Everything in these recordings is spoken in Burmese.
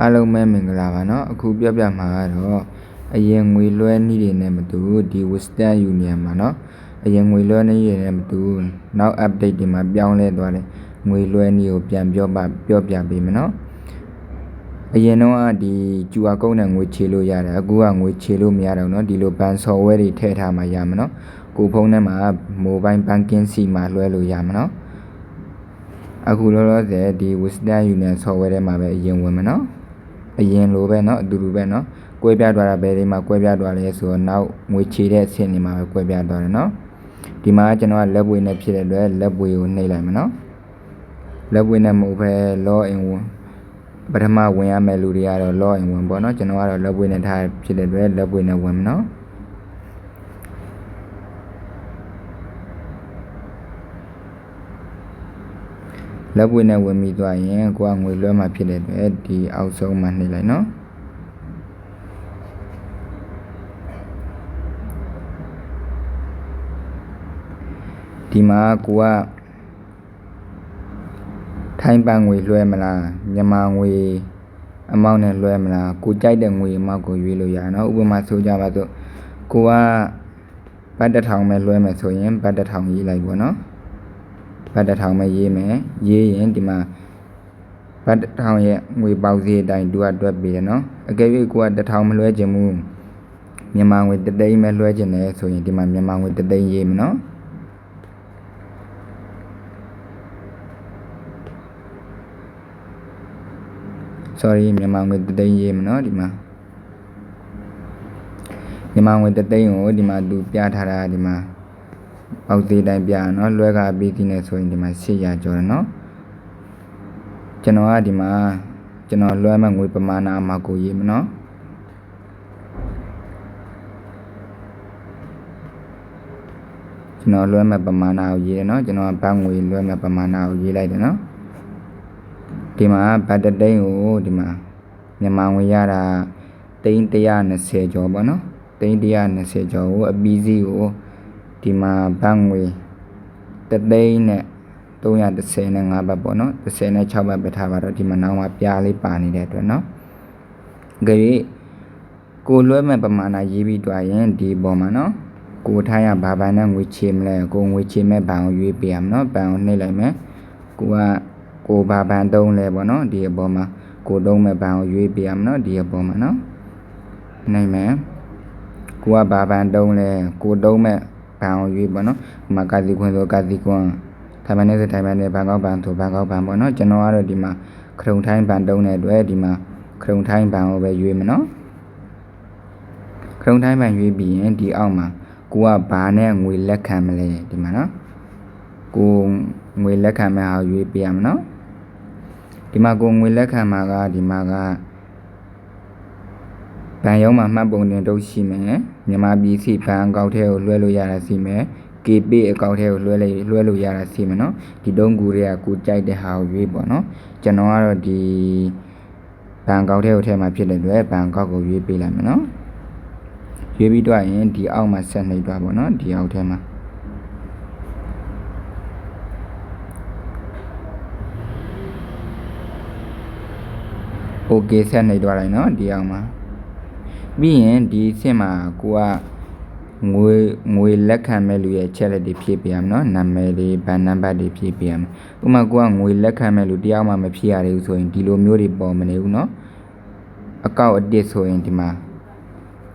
အားလုံးပဲမင်္ဂလာပါเนาะအခုပြပြမှာကတော့အရင်ငွေလွှဲနည်းတွေနဲ့မတူဒီ Western Union မှာเนาะအရင်ငွေလွှဲနည်းတွေနဲ့မတူနောက် update တွေမှာပြောင်းလဲသွားတယ်ငွေလွှဲနည်းကိုပြန်ပြောပါပြောပြပေးမယ်เนาะအရင်တော့ကဒီ QR code နဲ့ငွေချေလို့ရတယ်အခုကငွေချေလို့မရတော့เนาะဒီလို ban software တွေထည့်ထားမှရမှာเนาะကိုဖုန်းထဲမှာ mobile banking စီမှာလွှဲလို့ရမှာเนาะအခုလောလောဆယ်ဒီ Western Union software ထဲမှာပဲအရင်ဝင်မယ်เนาะ အရင်လိုပဲเนาะအတူတူပဲเนาะကွဲပြားသွားတာဘယ်ဒီမှာကွဲပြားသွားလဲဆိုတော့နောက်ငွေချေတဲ့အဆင့်တွေမှာပဲကွဲပြားသွားတယ်เนาะဒီမှာကျွန်တော်ကလက်ပွေနဲ့ဖြစ်တဲ့အတွက်လက်ပွေကိုနှိပ်လိုက်မယ်เนาะလက်ပွေနဲ့မဟုတ်ဘဲ log in ဝင်ပထမဝင်ရမယ့်လူတွေကတော့ log in ဝင်ပေါ့เนาะကျွန်တော်ကတော့လက်ပွေနဲ့ထားဖြစ်တဲ့အတွက်လက်ပွေနဲ့ဝင်မယ်เนาะ လက်ပွေနဲ့ဝင်ပြီးသွားရင်ကိုကငွေလွှဲမှဖြစ်တဲ့အတွက်ဒီအောက်ဆုံးမှာနှိပ်လိုက်နော်ဒီမှာကိုကထိုင်းပန်ငွေလွှဲမလားမြန်မာငွေအမောင်းနဲ့လွှဲမလားကိုကြိုက်တဲ့ငွေအမောက်ကိုရွေးလို့ရနော်ဥပမာဆိုကြပါစို့ကိုကဘတ်တစ်ထောင်ပဲလွှဲမယ်ဆိုရင်ဘတ်တစ်ထောင်ရေးလိုက်ပေါ့နော် ဘတ်တစ်ထောင်ပဲရေးမယ်ရေးရင်ဒီမှာဘတ်တစ်ထောင်ရဲ့ငွေပေါက်စီအတိုင်းသူကတွက်ပေးတယ်နော်အကယ်၍ကိုကတစ်ထောင်မလွှဲခြင်းဘူးမြန်မာငွေတစ်သိန်းပဲလွှဲခြင်းတယ်ဆိုရင်ဒီမှာမြန်မာငွေတစ်သိန်းရေးမယ်နော် sorry မြန်မာငွေတသိန်းရေးမနော်ဒီမှာမြန်မာငွေတသိန်းကိုဒီမှာသူပြထားတာဒီမှာ ပေါက်သေးတိုင်းပြနော်လွှဲကပြီးသည်နဲ့ဆိုရင်ဒီမှာ800ကျော်တယ်နော်ကျွန်တော်ကဒီမှာကျွန်တော်လွှဲမဲ့ငွေပမာဏအမှကိုရေးမနော်ကျွန်တော်လွှဲမဲ့ပမာဏကိုရေးတယ်နော်ကျွန်တော်ကဘတ်ငွေလွှဲမဲ့ပမာဏကိုရေးလိုက်တယ်နော်ဒီမှာဘတ်တသိန်းကိုဒီမှာမြန်မာငွေရတာသိန်း120ကျော်ပေါ့နော်သိန်း120ကျော်ကိုအပီးစီးကို ဒီမှာဘတ်ငွေတသိန်းနဲ့335ဘတ်ပေါ့နော်36ဘတ်ပဲထားပါတော့ဒီမှာနောက်မှာပြားလေးပါနေတဲ့အတွက်နော်ကြည့်ကိုလွှဲမဲ့ပမာဏရေးပြီးတွားရင်ဒီပေါ်မှာနော်ကိုထားရဘာဘန်နဲ့ငွေချေမလဲကိုငွေချေမဲ့ဘန်ကိုရွေးပေးရမှာနော်ဘန်ကိုနှိပ်လိုက်မယ်ကိုကကိုဘာဘန်တုံးလဲပေါ့နော်ဒီအပေါ်မှာကိုတုံးမဲ့ဘန်ကိုရွေးပေးရမှာနော်ဒီအပေါ်မှာနော်နိုင်မယ်ကိုကဘာဘန်တုံးလဲကိုတုံးမဲ့ ဘန်ကိုရွေးပေါ့နော်ဒီမှာကာစီခွန်းဆိုကာစီခွန်းထိုင်မန်နဲ့စထိုင်မန်နဲ့ဘန်ကောက်ဘန်ဆိုဘန်ကောက်ဘန်ပေါ့နော်ကျွန်တော်ကတော့ဒီမှာခရုံထိုင်းဘန်တုံးတဲ့အတွက်ဒီမှာခရုံထိုင်းဘန်ကိုပဲရွေးမယ်နော်ခရုံထိုင်းဘန်ရွေးပြီးရင်ဒီအောက်မှာကိုကဘာနဲ့ငွေလက်ခံမလဲဒီမှာနော်ကိုငွေလက်ခံမဲ့ဟာရွေးပြရမယ်နော်ဒီမှာကိုငွေလက်ခံမှာကဒီမှာကဘဏ်ရုံးမှာမှတ်ပုံတင်တုပ်ရှိမယ် မြန်မာပြည်စီဘဏ်အကောင့်ထဲကိုလွှဲလို့ရတာရှိမယ် KP အကောင့်ထဲကိုလွှဲလိုက်လွှဲလို့ရတာရှိမယ်နော်ဒီတုံးကူတွေကကိုကြိုက်တဲ့ဟာကိုရွေးပေါ့နော်ကျွန်တော်ကတော့ဒီဘဏ်အကောင့်ထဲကိုထဲမှာဖြစ်တဲ့အတွက်ဘဏ်အကောင့်ကိုရွေးပေးလိုက်မယ်နော်ရွေးပြီးတော့ရင်ဒီအောက်မှာဆက်နှိပ်သွားပေါ့နော်ဒီအောက်ထဲမှာ okay ဆက်နေသွားလိုက်เนาะဒီအောင်မှာ ပြီးရင်ဒီအဆင့်မှာကိုကငွေငွေလက်ခံမဲ့လူရဲ့ channel တွေဖြည့်ပေးရမယ်နော်နာမည်တွေဘဏ်နံပါတ်တွေဖြည့်ပေးရမယ်ဥပမာကိုကငွေလက်ခံမဲ့လူတယောက်မှမဖြည့်ရသေးဘူးဆိုရင်ဒီလိုမျိုးတွေပေါ်မနေဘူးနော်အကောင့်အတစ်ဆိုရင်ဒီမှာ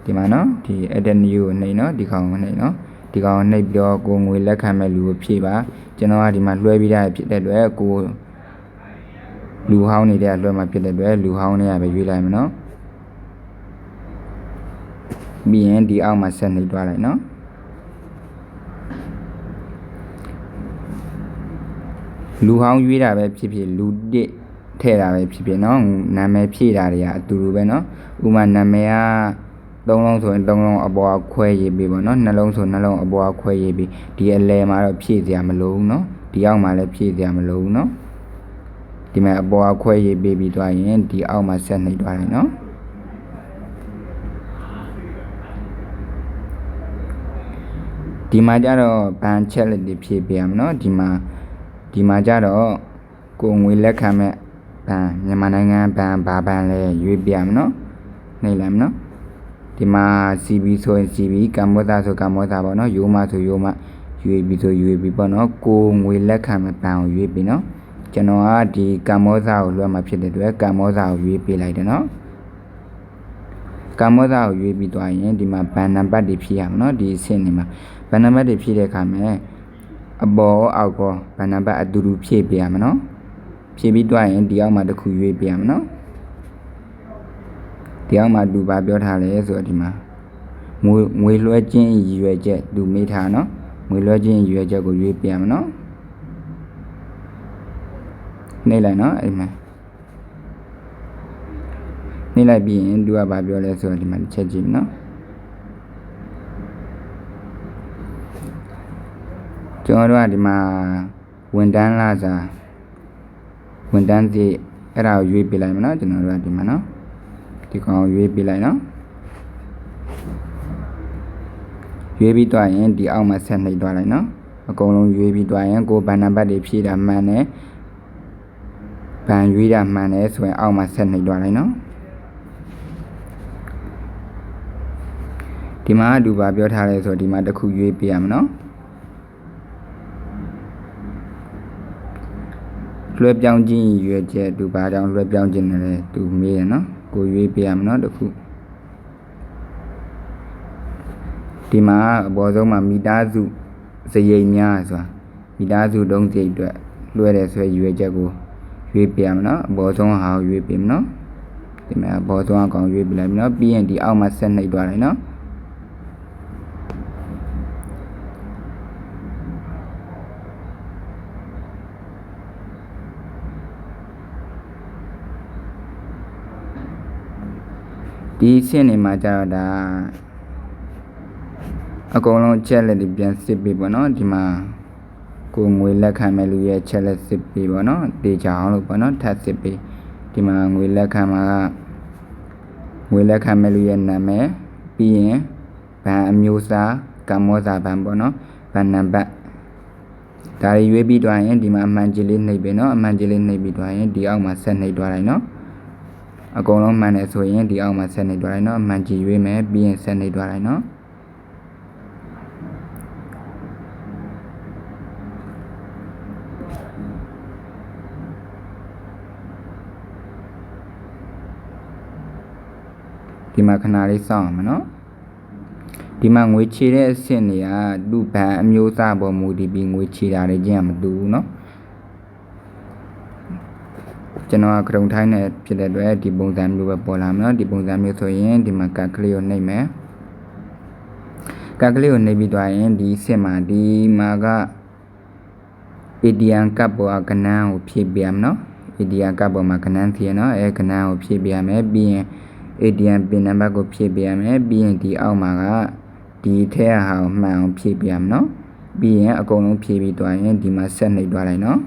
ဒီမှာနော်ဒီ adenue ကိုနှိပ်နော်ဒီကောင်ကိုနှိပ်နော်ဒီကောင်နှိပ်ပြီးတော့ကိုငွေလက်ခံမဲ့လူကိုဖြည့်ပါကျွန်တော်ကဒီမှာလွှဲပြီးသားဖြစ်တဲ့အတွက်ကိုလူဟောင်းနေတဲ့အတွက်မှဖြစ်တဲ့အတွက်လူဟောင်းနေရပဲရွေးလိုက်မယ်နော် ပြီးရင်ဒီအောက်မှာဆက်နေသွားလိုက်နော်လူဟောင်းရွေးတာပဲဖြစ်ဖြစ်လူတစ်ထဲ့တာပဲဖြစ်ဖြစ်နော်နာမည်ဖြည့်တာတွေကအတူတူပဲနော်ဥမာနာမည်ကသုံးလုံးဆိုရင်သုံးလုံးအပေါ်ခွဲရေးပြီးပေါ့နော်နှလုံးဆိုနှလုံးအပေါ်ခွဲရေးပြီးဒီအလဲမှာတော့ဖြည့်စရာမလိုဘူးနော်ဒီအောက်မှာလည်းဖြည့်စရာမလိုဘူးနော်ဒီမှာအပေါ်အခွဲရေးပေးပြီးသွားရင်ဒီအောက်မှာဆက်နှိပ်သွားတယ်နော် ဒီမှာကြတော့ဘန်ချက်လက်တွေဖြည့်ပေးရမယ်နော်ဒီမှာဒီမှာကြတော့ကိုငွေလက်ခံမဲ့ဘဘဏ်မြန်မာနိုင်ငံဘဏ်ဘာဘဏ်လဲရွေးပြရမယ်နော်နှိမ့်လိုက်မယ်နော်ဒီမှာ CB ဆိုရင် CB ကမ္ဘောဇဆိုကမ္ဘောဇပေါ့နော်ယိုမဆိုယိုမ UAB ဆို UAB ပေါ့နော်ကိုငွေလက်ခံမဲ့ဘဏ်ကိုရွေးပြီနော်ကျွန်တော်ကဒီကမ္ဘောဇကိုလွှဲမှာဖြစ်တဲ့အတွက်ကမ္ဘောဇကိုရွေးပေးလိုက်တယ်နော်ကမ္ဘောဇကိုရွေးပြီးသွားရင်ဒီမှာဘဏ်နံပါတ်တွေဖြည့်ရမှာနော်ဒီအဆင့်တွေမှာ ဘဏ်နံပါတ်တွေဖြည့်တဲ့အခါမှာအပေါ်အောက်ကောဘဏ်နံပါတ်အတူတူဖြည့်ပေးရမှာနော်ဖြည့်ပြီးသွားရင်ဒီအောက်မှာတစ်ခုရွေးပေးရမှာနော်ဒီအောက်မှာသူဘာပြောထားလဲဆိုတော့ဒီမှာငွေငွေလွှဲခြင်းရည်ရွယ်ချက်သူမေးထားနော်ငွေလွှဲခြင်းရည်ရွယ်ချက်ကိုရွေးပေးရမှာနော်နှိမ့်လိုက်နော်အဲ့မှာနှိမ့်လိုက်ပြီးရင်သူကဘာပြောလဲဆိုတော့ဒီမှာတစ်ချက်ကြည့်မယ်နော် ကျွန်တော်တို့ကဒီမှာဝန်တန်းလာစာဝန်တန်းစီအဲ့ဒါကိုရွေးပေးလိုက်မယ်နော်ကျွန်တော်တို့ကဒီမှာနော်ဒီကောင်ကိုရွေးပေးလိုက်နော်ရွေးပြီးသွားရင်ဒီအောက်မှာဆက်နှိပ်သွားလိုက်နော်အကုန်လုံးရွေးပြီးသွားရင်ကိုဘန်နံပါတ်တွေဖြည့်တာမှန်တယ်ဘန်ရွေးတာမှန်တယ်ဆိုရင်အောက်မှာဆက်နှိပ်သွားလိုက်နော်ဒီမှာအတူပါပြောထားလဲဆိုတော့ဒီမှာတစ်ခုရွေးပေးရမှာနော် လွှဲပြောင်းခြင်းရွယ်ချက်သူဘာကြောင့်လွှဲပြောင်းခြင်းလဲသူမေးတယ်နော်ကိုရွေးပေးရမှာနော်တစ်ခုဒီမှာအပေါ်ဆုံးမှာမိသားစုစရိတ်များဆိုတာမိသားစုတုံးစရိတ်အတွက်လွှဲတယ်ဆိုရွယ်ချက်ကိုရွေးပေးရမှာနော်အပေါ်ဆုံးဟာကိုရွေးပေးမှာနော်ဒီမှာအပေါ်ဆုံးအကောင်ရွေးပေးလိုက်မယ်နော်ပြီးရင်ဒီအောက်မှာဆက်နှိပ်သွားလိုက်နော် ဒီအဆင့်နေမှာကျတော့ဒါအကုန်လုံးချက်လက်တွေပြန်စစ်ပြီပေါ့နော်ဒီမှာကိုငွေလက်ခံမဲ့လူရဲ့ချက်လက်စစ်ပြီပေါ့နော်တေချာအောင်လို့ပေါ့နော်ထပ်စစ်ပြီဒီမှာငွေလက်ခံမှာကငွေလက်ခံမဲ့လူရဲ့နာမည်ပြီးရင်ဘဏ်အမျိုးအစားကမ္ဘောဇာဘဏ်ပေါ့နော်ဘဏ်နံပါတ်ဒါတွေရွေးပြီးသွားရင်ဒီမှာအမှန်ကြီးလေးနှိပ်ပြီနော်အမှန်ကြီးလေးနှိပ်ပြီးသွားရင်ဒီအောက်မှာဆက်နှိပ်သွားလိုက်နော် အကုန်လုံးမှန်တယ်ဆိုရင်ဒီအောက်မှာဆက်နေသွားလိုက်နော်အမှန်ကြည့်ရွေးမယ်ပြီးရင်ဆက်နေသွားလိုက်နော်ဒီမှာခဏလေးစောင့်အောင်မနော်ဒီမှာငွေချေတဲ့အဆင့်တွေကသူ့ဘဏ်အမျိုးအစားပေါ်မူတည်ပြီးငွေချေတာတွေချင်းကမတူဘူးเนาะ ကျွန်တော်ကကရုံထိုင်းနဲ့ဖြစ်တဲ့အတွက်ဒီပုံစံမျိုးပဲပေါ်လာမယ်နော်ဒီပုံစံမျိုးဆိုရင်ဒီမှာကတ်ကလေးကိုနှိပ်မယ်ကတ်ကလေးကိုနှိပ်ပြီးသွားရင်ဒီစစ်မှာဒီမှာက ADN ကပ်ပေါ်ကနန်းကိုဖြည့်ပြရမယ်နော် ADN ကပ်ပေါ်မှာကနန်းဖြည့်ရနော်အဲကနန်းကိုဖြည့်ပြရမယ်ပြီးရင် ADN ပင်နံပါတ်ကိုဖြည့်ပြရမယ်ပြီးရင်ဒီအောက်မှာကဒီထဲဟာကိုမှန်အောင်ဖြည့်ပြရမယ်နော်ပြီးရင်အကုန်လုံးဖြည့်ပြီးသွားရင်ဒီမှာဆက်နှိပ်သွားလိုက်နော်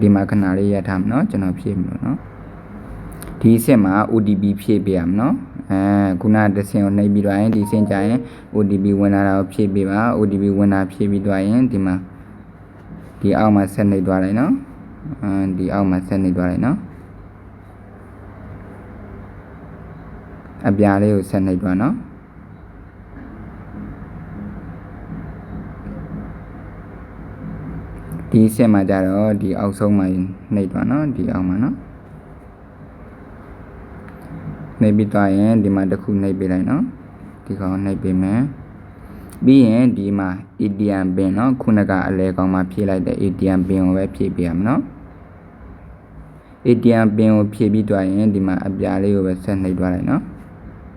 ဒီမှာခဏလေးရထားမနော်ကျွန်တော်ဖြည့်မလို့နော်ဒီအဆင့်မှာ OTP ဖြည့်ပေးရမနော်အဲခုနတစ်ဆင့်ကိုနှိပ်ပြီးတော့ရင်ဒီဆင့်ကြရင် OTP ဝင်လာတာကိုဖြည့်ပေးပါ OTP ဝင်လာဖြည့်ပြီးတော့ရင်ဒီမှာဒီအောက်မှာဆက်နှိပ်သွားလိုက်နော်အဲဒီအောက်မှာဆက်နှိပ်သွားလိုက်နော်အပြားလေးကိုဆက်နှိပ်သွားနော် ဒီအဆင့်မှာကြတော့ဒီအောက်ဆုံးမှာနှိပ်သွားနော်ဒီအောက်မှာနော်နှိပ်ပြီးသွားရင်ဒီမှာတစ်ခုနှိပ်ပေးလိုက်နော်ဒီကောင်နှိပ်ပေးမယ်ပြီးရင်ဒီမှာ ATM pin เนาะခုနကအလဲကောင်မှာဖြည့်လိုက်တဲ့ ATM pin ကိုပဲဖြည့်ပေးရမယ်เนาะ ATM pin ကိုဖြည့်ပြီးသွားရင်ဒီမှာအပြားလေးကိုပဲဆက်နှိပ်သွားလိုက်เนาะ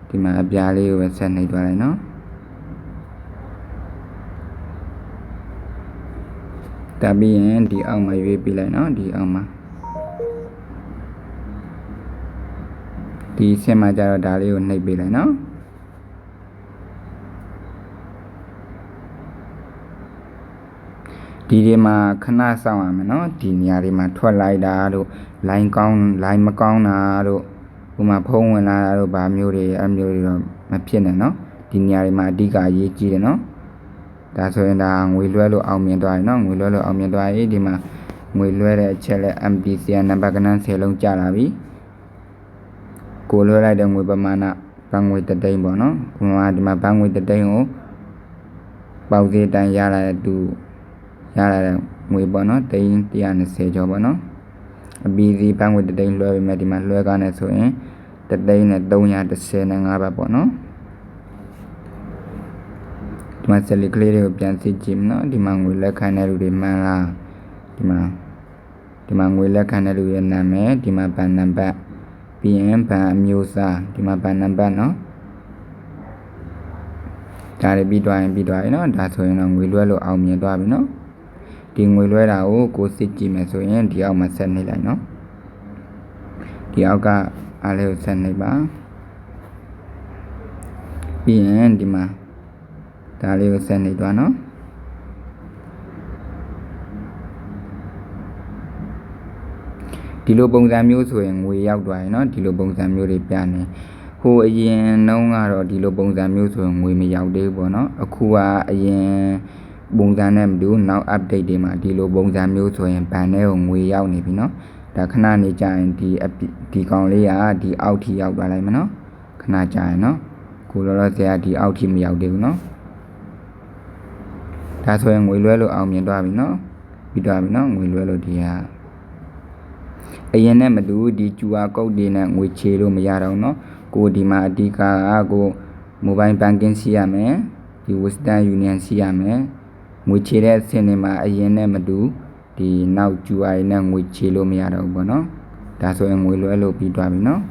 ဒီမှာအပြားလေးကိုပဲဆက်နှိပ်သွားလိုက်နော်တ ပ်ပြီးရင်ဒီအောက်မှာရွေးပြလိုက်နော်ဒီအောက်မှာဒီဆင်းမှာကျတော့ဒါလေးကိုနှိပ်ပေးလိုက်နော်ဒီဒီမှာခဏစောင့်ရမယ်နော်ဒီနေရာတွေမှာထွက်လိုက်တာတို့လိုင်းကောင်းလိုင်းမကောင်းတာတို့ဟိုမှာဖုံးဝင်လာတာတို့ဗာမျိုးတွေအမျိုးတွေတော့မဖြစ်နဲ့နော်ဒီနေရာတွေမှာအဓိကအရေးကြီးတယ်နော် ဒါဆိုရင်ဒါငွေလွှဲလို့အောင်မြင်သွားရင်နော်ငွေလွှဲလို့အောင်မြင်သွားရင်ဒီမှာငွေလွှဲတဲ့အချက်လက် MPCR နံပါတ်ကနန်း10လုံးကြာလာပြီကိုလွှဲလိုက်တဲ့ငွေပမာဏဘတ်ငွေတစ်သိန်းပေါ့နော်ဥပမာဒီမှာဘတ်ငွေတစ်သိန်းကိုပေါက်သေးတိုင်းရလာတဲ့သူရလာတဲ့ငွေပေါ့နော်သိန်း120ကျော်ပေါ့နော်အပီစီဘတ်ငွေတစ်သိန်းလွှဲပေးမယ်ဒီမှာလွှဲကားနေဆိုရင်တစ်သိန်းနဲ့335ဘတ်ပေါ့နော် ဒီမှာစလီကလေးတွေကိုပြန်စစ်ကြည့်မနော်ဒီမှာငွေလက်ခံတဲ့လူတွေမှန်လားဒီမှာဒီမှာငွေလက်ခံတဲ့လူရဲ့နာမည်ဒီမှာဘဏ်နံပါတ်ပြီးရင်ဘဏ်အမျိုးအစားဒီမှာဘဏ်နံပါတ်နော်ဒါတွေပြီးသွားရင်ပြီးသွားပြီနော်ဒါဆိုရင်တော့ငွေလွှဲလို့အောင်မြင်သွားပြီနော်ဒီငွေလွှဲတာကိုကိုစစ်ကြည့်မယ်ဆိုရင်ဒီအောက်မှာဆက်နေလိုက်နော်ဒီအောက်ကအားလေးကိုဆက်နေပါပြီးရင်ဒီမှာ ဒါလေးကိုဆက်နေသွားနော်ဒီလိုပုံစံမျိုးဆိုရင်ငွေရောက်သွားရင်เนาะဒီလိုပုံစံမျိုးတွေပြနေဟိုအရင်နှုံးကတော့ဒီလိုပုံစံမျိုးဆိုရင်ငွေမရောက်သေးဘူးပေါ့เนาะအခုကအရင်ပုံစံနဲ့မတူနောက် update တွေမှာဒီလိုပုံစံမျိုးဆိုရင်ဘဏ်ထဲကိုငွေရောက်နေပြီเนาะဒါခဏနေကြရင်ဒီဒီကောင်လေးကဒီအောက်ထိရောက်သွားလိုက်မနော်ခဏကြာရင်เนาะကိုလောလောဆယ်ကဒီအောက်ထိမရောက်သေးဘူးเนาะ ဒါဆိုရင်ငွေလွှဲလို့အောင်မြင်သွားပြီနော်ပြီးသွားပြီနော်ငွေလွှဲလို့ဒီဟာအရင်နဲ့မတူဒီ QR code တွေနဲ့ငွေချေလို့မရတော့နော်ကိုဒီမှာအဓိကကကို mobile banking စီရမယ်ဒီ Western Union စီရမယ်ငွေချေတဲ့အဆင့်တွေမှာအရင်နဲ့မတူဒီနောက် QR နဲ့ငွေချေလို့မရတော့ဘူးပေါ့နော်ဒါဆိုရင်ငွေလွှဲလို့ပြီးသွားပြီနော်